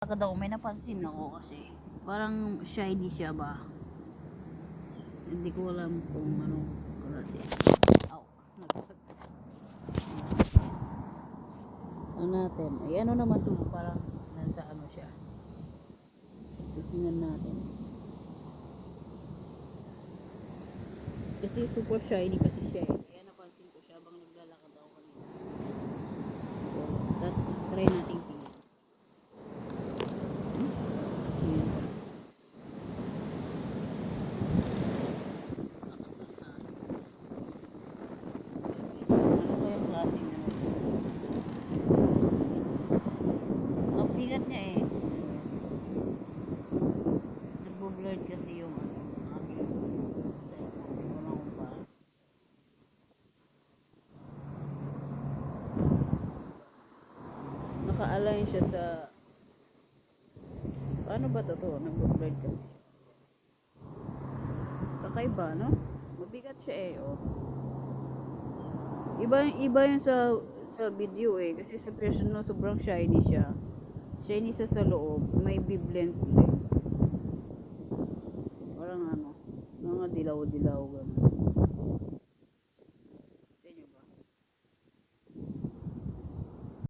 Saka daw, may napansin ako kasi parang shiny siya ba? Hindi ko alam kung ano klase. Aw. Ano natin? Ay ano naman to, parang nasa ano siya. Tingnan natin. Kasi super shiny kasi siya eh. Kaya napansin ko siya habang naglalakad ako kanina. So, try natin niya eh. Nagbo-blurred kasi yung ano, aking cellphone. Hindi ko. Naka-align siya sa Paano ba to to? Nagbo-blurred kasi. Kakaiba, no? Mabigat siya eh, oh. Iba, iba yun sa sa video eh. Kasi sa personal, sobrang shiny siya. Siya sa loob. May biblend ulit. Parang ano, mga dilaw-dilaw. Ganun.